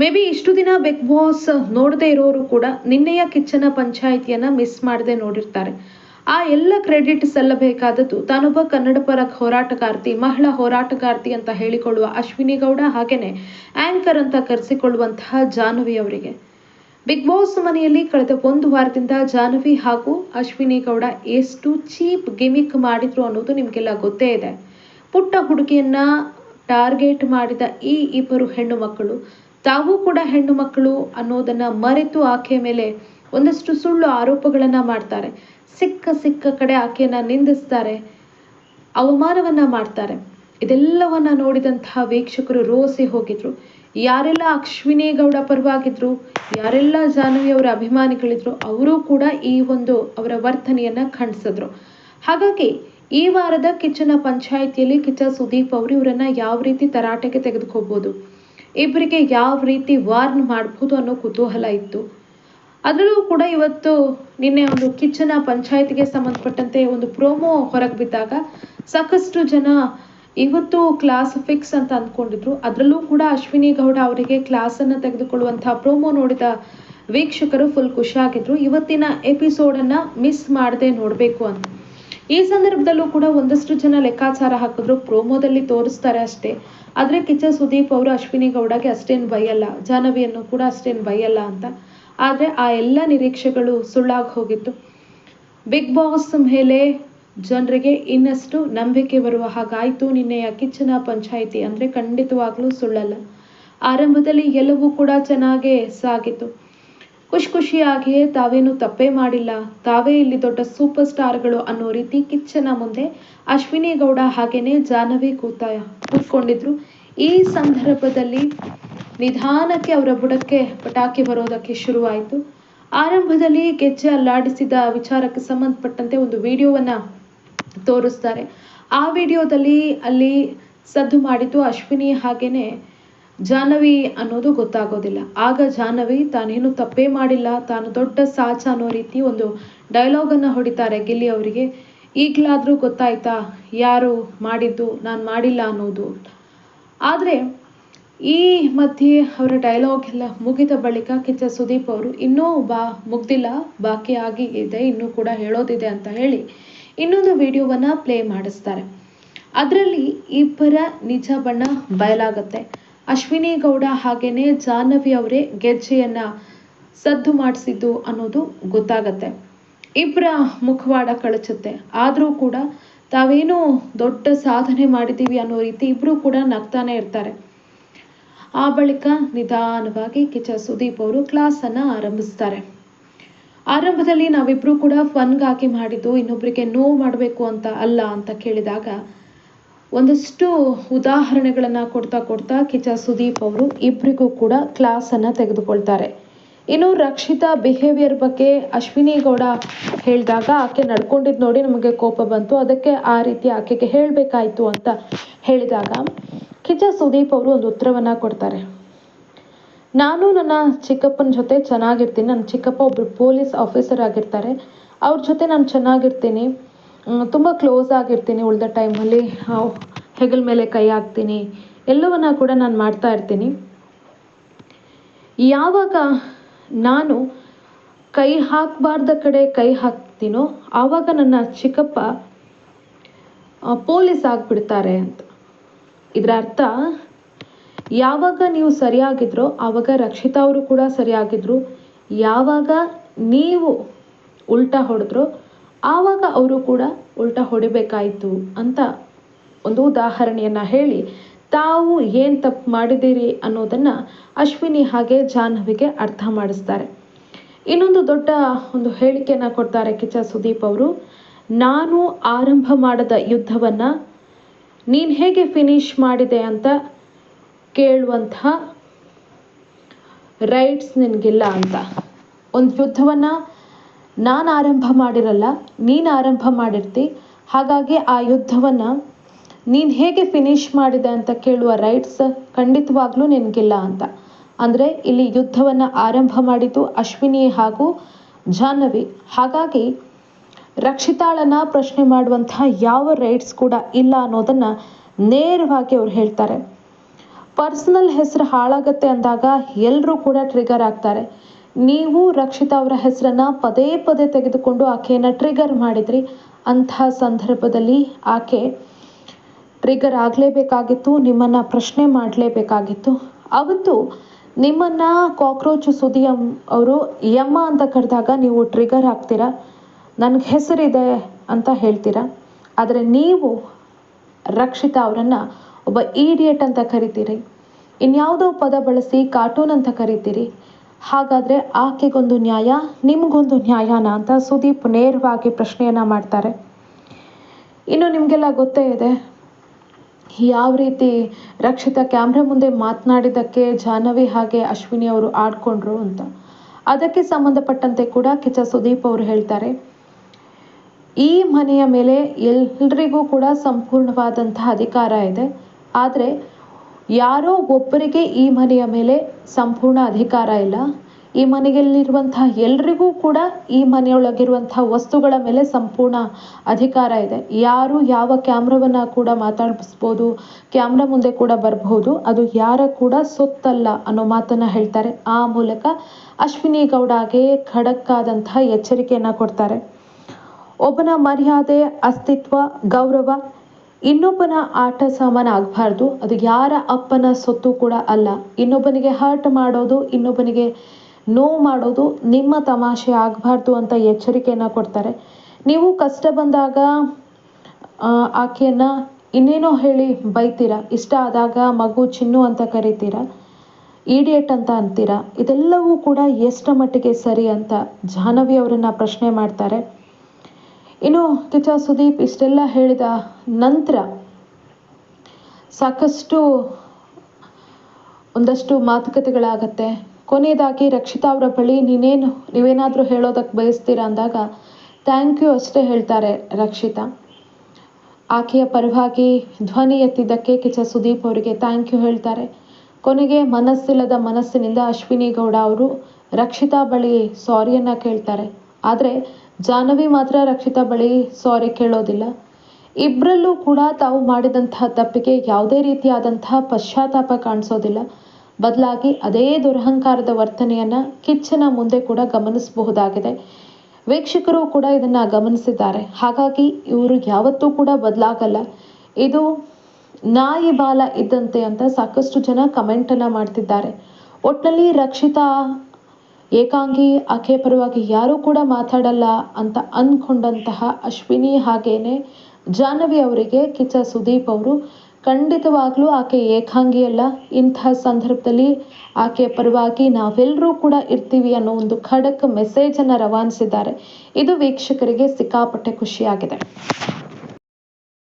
May be ಇಷ್ಟು ದಿನ big boss ನೋಡದೇ ಇರೋರು ಕೂಡ ನಿನ್ನೆಯ ಕಿಚ್ಚನ ಪಂಚಾಯಿತಿಯನ್ನು ಮಿಸ್ ಮಾಡದೆ ನೋಡಿರ್ತಾರೆ. ಆ ಎಲ್ಲ ಕ್ರೆಡಿಟ್ ಸಲ್ಲಬೇಕಾದದ್ದು ತಾನೊಬ್ಬ ಕನ್ನಡ ಪರ ಹೋರಾಟಗಾರ್ತಿ, ಮಹಿಳಾ ಹೋರಾಟಗಾರ್ತಿ ಅಂತ ಹೇಳಿಕೊಳ್ಳುವ ಅಶ್ವಿನಿ ಗೌಡ ಹಾಗೇನೆ ಆಂಕರ್ ಅಂತ ಕರೆಸಿಕೊಳ್ಳುವಂತಹ ಜಾಹ್ನವಿ ಅವರಿಗೆ. ಬಿಗ್ ಬಾಸ್ ಮನೆಯಲ್ಲಿ ಕಳೆದ ಒಂದು ವಾರದಿಂದ ಜಾಹ್ನವಿ ಹಾಗೂ ಅಶ್ವಿನಿ ಗೌಡ ಎಷ್ಟು ಚೀಪ್ ಗಿಮಿಕ್ ಮಾಡಿದ್ರು ಅನ್ನೋದು ನಿಮಗೆಲ್ಲ ಗೊತ್ತೇ ಇದೆ. ಪುಟ್ಟ ಹುಡುಗಿಯನ್ನ ಟಾರ್ಗೆಟ್ ಮಾಡಿದ ಈ ಇಬ್ಬರು ಹೆಣ್ಣು ಮಕ್ಕಳು ತಾವು ಕೂಡ ಹೆಣ್ಣು ಮಕ್ಕಳು ಅನ್ನೋದನ್ನ ಮರೆತು ಆಕೆಯ ಮೇಲೆ ಒಂದಷ್ಟು ಸುಳ್ಳು ಆರೋಪಗಳನ್ನ ಮಾಡ್ತಾರೆ. ಸಿಕ್ಕ ಸಿಕ್ಕ ಕಡೆ ಆಕೆಯನ್ನ ನಿಂದಿಸ್ತಾರೆ, ಅವಮಾನವನ್ನ ಮಾಡ್ತಾರೆ. ಇದೆಲ್ಲವನ್ನ ನೋಡಿದಂತಹ ವೀಕ್ಷಕರು ರೋಸಿ ಹೋಗಿದ್ರು. ಯಾರೆಲ್ಲ ಅಶ್ವಿನಿ ಗೌಡ ಪರವಾಗಿದ್ರು, ಯಾರೆಲ್ಲ ಜಾಹ್ನವಿ ಅವರ ಅಭಿಮಾನಿಗಳಿದ್ರು, ಅವರು ಕೂಡ ಈ ಒಂದು ಅವರ ವರ್ತನೆಯನ್ನ ಖಂಡಿಸಿದ್ರು. ಹಾಗಾಗಿ ಈ ವಾರದ ಕಿಚ್ಚನ ಪಂಚಾಯಿತಿಯಲ್ಲಿ ಕಿಚ್ಚ ಸುದೀಪ್ ಅವರು ಇವರನ್ನು ಯಾವ ರೀತಿ ತರಾಟೆಗೆ ತೆಗೆದುಕೋಬಹುದು ಇಬ್ಬರಿಗೆ ಯಾವ ರೀತಿ ವಾರ್ನ್ ಮಾಡ್ಬೋದು ಅನ್ನೋ ಕುತೂಹಲ ಇತ್ತು. ಅದರಲ್ಲೂ ಕೂಡ ಇವತ್ತು ನಿನ್ನೆ ಒಂದು ಕಿಚ್ಚನ ಪಂಚಾಯತ್ಗೆ ಸಂಬಂಧಪಟ್ಟಂತೆ ಒಂದು ಪ್ರೋಮೋ ಹೊರಗೆ ಬಿದ್ದಾಗ ಸಾಕಷ್ಟು ಜನ ಇವತ್ತು ಕ್ಲಾಸ್ ಫಿಕ್ಸ್ ಅಂತ ಅಂದ್ಕೊಂಡಿದ್ರು. ಅದರಲ್ಲೂ ಕೂಡ ಅಶ್ವಿನಿ ಗೌಡ ಅವರಿಗೆ ಕ್ಲಾಸನ್ನು ತೆಗೆದುಕೊಳ್ಳುವಂತಹ ಪ್ರೋಮೋ ನೋಡಿದ ವೀಕ್ಷಕರು ಫುಲ್ ಖುಷಿಯಾಗಿದ್ರು ಇವತ್ತಿನ ಎಪಿಸೋಡನ್ನು ಮಿಸ್ ಮಾಡದೆ ನೋಡಬೇಕು ಅಂತ. ಈ ಸಂದರ್ಭದಲ್ಲೂ ಕೂಡ ಒಂದಷ್ಟು ಜನ ಲೆಕ್ಕಾಚಾರ ಹಾಕಿದ್ರು. ಪ್ರೋಮೋದಲ್ಲಿ ತೋರಿಸ್ತಾರೆ ಅಷ್ಟೇ. ಆದರೆ ಕಿಚ್ಚ ಸುದೀಪ್ ಅವರು ಅಶ್ವಿನಿ ಗೌಡಗೆ ಅಷ್ಟೇನು ಬೈಯಲ್ಲ. ಜಾಹ್ನವಿಯನ್ನು ಕೂಡ ಅಷ್ಟೇನು ಬೈಯಲ್ಲ ಅಂತ. ಆದರೆ ಆ ಎಲ್ಲ ನಿರೀಕ್ಷೆಗಳು ಸುಳ್ಳಾಗಿ ಹೋಗಿತ್ತು. ಬಿಗ್ ಬಾಸ್ ಮೇಲೆ ಜನರಿಗೆ ಇನ್ನಷ್ಟು ನಂಬಿಕೆ ಬರುವ ಹಾಗಾಯಿತು. ನಿನ್ನೆಯ ಕಿಚ್ಚನ ಪಂಚಾಯಿತಿ ಅಂದರೆ ಖಂಡಿತವಾಗ್ಲೂ ಸುಳ್ಳಲ್ಲ. ಆರಂಭದಲ್ಲಿ ಎಲ್ಲವೂ ಕೂಡ ಚೆನ್ನಾಗೇ ಸಾಗಿತು ಖುಷಿ ಖುಷಿಯಾಗಿಯೇ ತಾವೇನು ತಪ್ಪೇ ಮಾಡಿಲ್ಲ. ತಾವೇ ಇಲ್ಲಿ ದೊಡ್ಡ ಸೂಪರ್ ಸ್ಟಾರ್ಗಳು ಅನ್ನೋ ರೀತಿ ಕಿಚ್ಚನ ಮುಂದೆ ಅಶ್ವಿನಿ ಗೌಡ ಹಾಗೇನೆ ಜಾನವಿ ಕೂತ ಕೂತ್ಕೊಂಡಿದ್ರು. ಈ ಸಂದರ್ಭದಲ್ಲಿ ನಿಧಾನಕ್ಕೆ ಅವರ ಬುಡಕ್ಕೆ ಪಟಾಕಿ ಬರೋದಕ್ಕೆ ಶುರುವಾಯಿತು. ಆರಂಭದಲ್ಲಿ ಗೆಜ್ಜೆ ಅಲ್ಲಾಡಿಸಿದ ವಿಚಾರಕ್ಕೆ ಸಂಬಂಧಪಟ್ಟಂತೆ ಒಂದು ವಿಡಿಯೋವನ್ನ ತೋರಿಸ್ತಾರೆ. ಆ ವಿಡಿಯೋದಲ್ಲಿ ಅಲ್ಲಿ ಸದ್ದು ಮಾಡಿದ್ದು ಅಶ್ವಿನಿ ಹಾಗೇನೆ ಜಾಹ್ನವಿ ಅನ್ನೋದು ಗೊತ್ತಾಗೋದಿಲ್ಲ. ಆಗ ಜಾಹ್ನವಿ ತಾನೇನು ತಪ್ಪೇ ಮಾಡಿಲ್ಲ, ತಾನು ದೊಡ್ಡ ಸಾಚ ಅನ್ನೋ ರೀತಿ ಒಂದು ಡೈಲಾಗನ್ನು ಹೊಡಿತಾರೆ ಗಿಲ್ಲಿ ಅವರಿಗೆ. ಈಗಲಾದರೂ ಗೊತ್ತಾಯ್ತಾ ಯಾರು ಮಾಡಿದ್ದು, ನಾನು ಮಾಡಿಲ್ಲ ಅನ್ನೋದು ಆದರೆ ಈ ಮಧ್ಯೆ ಅವರ ಡೈಲಾಗ್ ಎಲ್ಲ ಮುಗಿದ ಬಳಿಕ ಕಿಚ್ಚ ಸುದೀಪ್ ಅವರು, ಇನ್ನೂ ಬಾ, ಮುಗ್ದಿಲ್ಲ, ಬಾಕಿ ಆಗಿ ಇದೆ ಇನ್ನೂ ಕೂಡ ಹೇಳೋದಿದೆ ಅಂತ ಹೇಳಿ ಇನ್ನೊಂದು ವಿಡಿಯೋವನ್ನ ಪ್ಲೇ ಮಾಡಿಸ್ತಾರೆ. ಅದರಲ್ಲಿ ಇಬ್ಬರ ನಿಜ ಬಣ್ಣ ಬಯಲಾಗತ್ತೆ. ಅಶ್ವಿನಿ ಗೌಡ ಹಾಗೇನೆ ಜಾಹ್ನವಿ ಅವರೇ ಗೆಜ್ಜೆಯನ್ನು ಸದ್ದು ಮಾಡಿಸಿದ್ದು ಅನ್ನೋದು ಗೊತ್ತಾಗತ್ತೆ. ಇಬ್ಬರ ಮುಖವಾಡ ಕಳಚುತ್ತೆ. ಆದರೂ ಕೂಡ ತಾವೇನು ದೊಡ್ಡ ಸಾಧನೆ ಮಾಡಿದ್ದೀವಿ ಅನ್ನೋ ರೀತಿ ಇಬ್ಬರು ಕೂಡ ನಗ್ತಾನೆ ಇರ್ತಾರೆ. ಆ ಬಳಿಕ ನಿಧಾನವಾಗಿ ಕಿಚ ಸುದೀಪ್ ಅವರು ಕ್ಲಾಸನ್ನು ಆರಂಭಿಸ್ತಾರೆ. ಆರಂಭದಲ್ಲಿ ನಾವಿಬ್ಬರೂ ಕೂಡ ಫನ್ಗಾಗಿ ಮಾಡಿದ್ದು ಇನ್ನೊಬ್ಬರಿಗೆ ನೋವು ಮಾಡಬೇಕು ಅಂತ ಅಲ್ಲ ಅಂತ ಕೇಳಿದಾಗ ಒಂದಷ್ಟು ಉದಾಹರಣೆಗಳನ್ನು ಕೊಡ್ತಾ ಕೊಡ್ತಾ ಕಿಚ್ಚ ಸುದೀಪ್ ಅವರು ಇಬ್ಬರಿಗೂ ಕೂಡ ಕ್ಲಾಸನ್ನು ತೆಗೆದುಕೊಳ್ತಾರೆ. ಇನ್ನು ರಕ್ಷಿತಾ ಬಿಹೇವಿಯರ್ ಬಗ್ಗೆ ಅಶ್ವಿನಿ ಗೌಡ ಹೇಳಿದಾಗ ಆಕೆ ನಡ್ಕೊಂಡಿದ್ದು ನೋಡಿ ನಮಗೆ ಕೋಪ ಬಂತು. ಅದಕ್ಕೆ ಆ ರೀತಿ ಆಕೆಗೆ ಹೇಳಬೇಕಾಯ್ತು ಅಂತ ಹೇಳಿದಾಗ ಕಿಚ್ಚ ಸುದೀಪ್ ಅವರು ಒಂದು ಉತ್ತರವನ್ನು ಕೊಡ್ತಾರೆ. ನಾನು ನನ್ನ ಚಿಕ್ಕಪ್ಪನ ಜೊತೆ ಚೆನ್ನಾಗಿರ್ತೀನಿ. ನನ್ನ ಚಿಕ್ಕಪ್ಪ ಒಬ್ಬರು ಪೊಲೀಸ್ ಆಫೀಸರ್ ಆಗಿರ್ತಾರೆ. ಅವ್ರ ಜೊತೆ ನಾನು ಚೆನ್ನಾಗಿರ್ತೀನಿ. ತುಂಬ ಕ್ಲೋಸ್ ಆಗಿರ್ತೀನಿ ಉಳಿದ ಟೈಮಲ್ಲಿ ಹೆಗಲ ಮೇಲೆ ಕೈ ಹಾಕ್ತೀನಿ. ಎಲ್ಲವನ್ನ ಕೂಡ ನಾನು ಮಾಡ್ತಾ ಇರ್ತೀನಿ. ಯಾವಾಗ ನಾನು ಕೈ ಹಾಕಬಾರ್ದ ಕಡೆ ಕೈ ಹಾಕ್ತೀನೋ, ಆವಾಗ ನನ್ನ ಚಿಕ್ಕಪ್ಪ ಪೊಲೀಸ್ ಆಗಿಬಿಡ್ತಾರೆ ಅಂತ. ಇದರ ಅರ್ಥ, ಯಾವಾಗ ನೀವು ಸರಿಯಾಗಿದ್ರೋ ಆವಾಗ ರಕ್ಷಿತಾ ಅವರು ಕೂಡ ಸರಿಯಾಗಿದ್ರು. ಯಾವಾಗ ನೀವು ಉಲ್ಟಾ ಹೊಡೆದ್ರೋ ಆವಾಗ ಅವರು ಕೂಡ ಉಲ್ಟಾ ಹೊಡಿಬೇಕಾಯಿತು ಅಂತ ಒಂದು ಉದಾಹರಣೆಯನ್ನು ಹೇಳಿ, ತಾವು ಏನು ತಪ್ಪು ಮಾಡಿದ್ದೀರಿ ಅನ್ನೋದನ್ನು ಅಶ್ವಿನಿ ಹಾಗೆ ಜಾಹ್ನವಿಗೆ ಅರ್ಥ ಮಾಡಿಸ್ತಾರೆ. ಇನ್ನೊಂದು ದೊಡ್ಡ ಒಂದು ಹೇಳಿಕೆಯನ್ನು ಕೊಡ್ತಾರೆ ಕಿಚ್ಚ ಸುದೀಪ್ ಅವರು, ನಾನು ಆರಂಭ ಮಾಡದ ಯುದ್ಧವನ್ನು ನೀನು ಹೇಗೆ ಫಿನಿಶ್ ಮಾಡಿದೆ ಅಂತ ಕೇಳುವಂತಹ ರೈಟ್ಸ್ ನಿನಗಿಲ್ಲ ಅಂತ. ಒಂದು ಯುದ್ಧವನ್ನು ನಾನು ಆರಂಭ ಮಾಡಿರಲ್ಲ, ನೀನು ಆರಂಭ ಮಾಡಿರ್ತಿ. ಹಾಗಾಗಿ ಆ ಯುದ್ಧವನ್ನು ನೀನು ಹೇಗೆ ಫಿನಿಶ್ ಮಾಡಿದೆ ಅಂತ ಕೇಳುವ ರೈಟ್ಸ್ ಖಂಡಿತವಾಗ್ಲೂ ನಿನಗಿಲ್ಲ ಅಂತ. ಅಂದರೆ ಇಲ್ಲಿ ಯುದ್ಧವನ್ನು ಆರಂಭ ಮಾಡಿದ್ದು ಅಶ್ವಿನಿ ಹಾಗೂ ಜಾಹ್ನವಿ. ಹಾಗಾಗಿ ರಕ್ಷಿತಾಳನ ಪ್ರಶ್ನೆ ಮಾಡುವಂತಹ ಯಾವ ರೈಟ್ಸ್ ಕೂಡ ಇಲ್ಲ ಅನ್ನೋದನ್ನ ನೇರವಾಗಿ ಅವ್ರು ಹೇಳ್ತಾರೆ. ಪರ್ಸನಲ್ ಹೆಸರು ಹಾಳಾಗತ್ತೆ ಅಂದಾಗ ಎಲ್ಲರೂ ಕೂಡ ಟ್ರಿಗರ್ ಆಗ್ತಾರೆ. ನೀವು ರಕ್ಷಿತಾ ಅವರ ಹೆಸರನ್ನ ಪದೇ ಪದೇ ತೆಗೆದುಕೊಂಡು ಆಕೆಯನ್ನು ಟ್ರಿಗರ್ ಮಾಡಿದ್ರಿ. ಅಂತಹ ಸಂದರ್ಭದಲ್ಲಿ ಆಕೆ ಟ್ರಿಗರ್ ಆಗಲೇಬೇಕಾಗಿತ್ತು, ನಿಮ್ಮನ್ನು ಪ್ರಶ್ನೆ ಮಾಡಲೇಬೇಕಾಗಿತ್ತು. ಅವತ್ತು ನಿಮ್ಮನ್ನು ಕಾಕ್ರೋಚ್ ಸುದಿಯಂ ಅವರು, ಯಮ್ಮ ಅಂತ ಕರೆದಾಗ ನೀವು ಟ್ರಿಗರ್ ಆಗ್ತೀರಾ? ನನಗೆ ಹೆಸರಿದೆ ಅಂತ ಹೇಳ್ತೀರಾ? ಆದರೆ ನೀವು ರಕ್ಷಿತಾ ಅವರನ್ನು ಒಬ್ಬ ಈಡಿಯಟ್ ಅಂತ ಕರಿತೀರಿ. ಇನ್ಯಾವುದೋ ಪದ ಬಳಸಿ ಕಾರ್ಟೂನ್ ಅಂತ ಕರಿತೀರಿ. ಹಾಗಾದರೆ ಆಕೆಗೊಂದು ನ್ಯಾಯ, ನಿಮಗೊಂದು ನ್ಯಾಯನ ಅಂತ ಸುದೀಪ್ ನೇರವಾಗಿ ಪ್ರಶ್ನೆಯನ್ನು ಮಾಡ್ತಾರೆ. ಇನ್ನು ನಿಮಗೆಲ್ಲ ಗೊತ್ತೇ ಇದೆ, ಯಾವ ರೀತಿ ರಕ್ಷಿತ ಕ್ಯಾಮ್ರಾ ಮುಂದೆ ಮಾತನಾಡಿದ್ದಕ್ಕೆ ಜಾಹ್ನವಿ ಹಾಗೆ ಅಶ್ವಿನಿ ಅವರು ಆಡ್ಕೊಂಡ್ರು ಅಂತ. ಅದಕ್ಕೆ ಸಂಬಂಧಪಟ್ಟಂತೆ ಕೂಡ ಕಿಚ್ಚ ಸುದೀಪ್ ಅವರು ಹೇಳ್ತಾರೆ, ಈ ಮನೆಯ ಮೇಲೆ ಎಲ್ರಿಗೂ ಕೂಡ ಸಂಪೂರ್ಣವಾದಂತಹ ಅಧಿಕಾರ ಇದೆ. ಆದರೆ ಯಾರೋ ಒಬ್ಬರಿಗೆ ಈ ಮನೆಯ ಮೇಲೆ ಸಂಪೂರ್ಣ ಅಧಿಕಾರ ಇಲ್ಲ. ಈ ಮನೆಯಲ್ಲಿರುವಂತಹ ಎಲ್ರಿಗೂ ಕೂಡ ಈ ಮನೆಯೊಳಗಿರುವಂತಹ ವಸ್ತುಗಳ ಮೇಲೆ ಸಂಪೂರ್ಣ ಅಧಿಕಾರ ಇದೆ. ಯಾರು ಯಾವ ಕ್ಯಾಮ್ರಾವನ್ನ ಕೂಡ ಮಾತಾಡಿಸ್ಬೋದು, ಕ್ಯಾಮ್ರಾ ಮುಂದೆ ಕೂಡ ಬರಬಹುದು ಅದು ಯಾರ ಕೂಡ ಸೊತ್ತಲ್ಲ ಅನ್ನೋ ಮಾತನ್ನ ಹೇಳ್ತಾರೆ. ಆ ಮೂಲಕ ಅಶ್ವಿನಿ ಗೌಡಗೆ ಖಡಕ್ ಆದಂತಹ ಎಚ್ಚರಿಕೆಯನ್ನು ಕೊಡ್ತಾರೆ. ಒಬ್ಬನ ಮರ್ಯಾದೆ, ಅಸ್ತಿತ್ವ, ಗೌರವ ಇನ್ನೊಬ್ಬನ ಆಟ ಸಾಮಾನು ಆಗಬಾರ್ದು. ಅದು ಯಾರ ಅಪ್ಪನ ಸೊತ್ತು ಕೂಡ ಅಲ್ಲ. ಇನ್ನೊಬ್ಬನಿಗೆ ಹರ್ಟ್ ಮಾಡೋದು, ಇನ್ನೊಬ್ಬನಿಗೆ ನೋವು ಮಾಡೋದು ನಿಮ್ಮ ತಮಾಷೆ ಆಗಬಾರ್ದು ಅಂತ ಎಚ್ಚರಿಕೆಯನ್ನು ಕೊಡ್ತಾರೆ. ನೀವು ಕಷ್ಟ ಬಂದಾಗ ಆಕೆಯನ್ನು ಆಕೆಯನ್ನ ಇನ್ನೇನೋ ಹೇಳಿ ಬೈತೀರಾ? ಇಷ್ಟ ಆದಾಗ ಮಗು ಚಿನ್ನು ಅಂತ ಕರಿತೀರಾ? ಈಡಿಯಟ್ ಅಂತ ಅಂತೀರಾ? ಇದೆಲ್ಲವೂ ಕೂಡ ಎಷ್ಟರ ಮಟ್ಟಿಗೆ ಸರಿ ಅಂತ ಜಾಹ್ನವಿ ಅವರನ್ನು ಪ್ರಶ್ನೆ ಮಾಡ್ತಾರೆ. ಇನ್ನು ಕಿಚ್ಚ ಸುದೀಪ್ ಇಷ್ಟೆಲ್ಲ ಹೇಳಿದ ನಂತರ ಸಾಕಷ್ಟು ಒಂದಷ್ಟು ಮಾತುಕತೆಗಳಾಗತ್ತೆ. ಕೊನೆಯದಾಗಿ ರಕ್ಷಿತಾ ಅವರ ಬಳಿ ನೀನೇನು, ನೀವೇನಾದರೂ ಹೇಳೋದಕ್ಕೆ ಬಯಸ್ತೀರಾ ಅಂದಾಗ, ಥ್ಯಾಂಕ್ ಯು ಅಷ್ಟೇ ಹೇಳ್ತಾರೆ ರಕ್ಷಿತಾ. ಆಕೆಯ ಪರವಾಗಿ ಧ್ವನಿ ಎತ್ತಿದ್ದಕ್ಕೆ ಕಿಚ ಸುದೀಪ್ ಅವರಿಗೆ ಥ್ಯಾಂಕ್ ಯು ಹೇಳ್ತಾರೆ. ಕೊನೆಗೆ ಮನಸ್ಸಿಲ್ಲದ ಮನಸ್ಸಿನಿಂದ ಅಶ್ವಿನಿ ಗೌಡ ಅವರು ರಕ್ಷಿತಾ ಬಳಿ ಸಾರಿಯನ್ನು ಕೇಳ್ತಾರೆ. ಆದರೆ ಜಾಹ್ನವಿ ಮಾತ್ರ ರಕ್ಷಿತಾ ಬಳಿ ಸಾರಿ ಕೇಳೋದಿಲ್ಲ. ಇಬ್ಬರಲ್ಲೂ ಕೂಡ ತಾವು ಮಾಡಿದಂತಹ ತಪ್ಪಿಗೆ ಯಾವುದೇ ರೀತಿಯಾದಂತಹ ಪಶ್ಚಾತ್ತಾಪ ಕಾಣಿಸೋದಿಲ್ಲ. ಬದಲಾಗಿ ಅದೇ ದುರಹಂಕಾರದ ವರ್ತನೆಯನ್ನ ಕಿಚ್ಚನ ಮುಂದೆ ಕೂಡ ಗಮನಿಸಬಹುದಾಗಿದೆ. ವೀಕ್ಷಕರು ಕೂಡ ಇದನ್ನ ಗಮನಿಸಿದ್ದಾರೆ. ಹಾಗಾಗಿ ಇವರು ಯಾವತ್ತೂ ಕೂಡ ಬದಲಾಗಲ್ಲ. ಇದು ನಾಯಿ ಬಾಲ ಇದ್ದಂತೆ ಅಂತ ಸಾಕಷ್ಟು ಜನ ಕಮೆಂಟನ್ನು ಮಾಡ್ತಿದ್ದಾರೆ. ಒಟ್ಟಿನಲ್ಲಿ ರಕ್ಷಿತಾ ಏಕಾಂಗಿ ಆಕೆ ಪರವಾಗಿ ಯಾರೂ ಕೂಡ ಮಾತಾಡಲ್ಲ ಅಂತ ಅಂದ್ಕೊಂಡಂತಹ ಅಶ್ವಿನಿ ಹಾಗೇನೆ ಜಾಹ್ನವಿ ಅವರಿಗೆ ಕಿಚ್ಚ ಸುದೀಪ್ ಅವರು ಖಂಡಿತವಾಗ್ಲೂ ಆಕೆ ಏಕಾಂಗಿ ಅಲ್ಲ. ಇಂತಹ ಸಂದರ್ಭದಲ್ಲಿ ಆಕೆ ಪರವಾಗಿ ನಾವೆಲ್ಲರೂ ಕೂಡ ಇರ್ತೀವಿ ಅನ್ನೋ ಒಂದು ಖಡಕ್ ಮೆಸೇಜ್ ಅನ್ನ ರವಾನಿಸಿದ್ದಾರೆ. ಇದು ವೀಕ್ಷಕರಿಗೆ ಸಿಕ್ಕಾಪಟ್ಟೆ ಖುಷಿಯಾಗಿದೆ.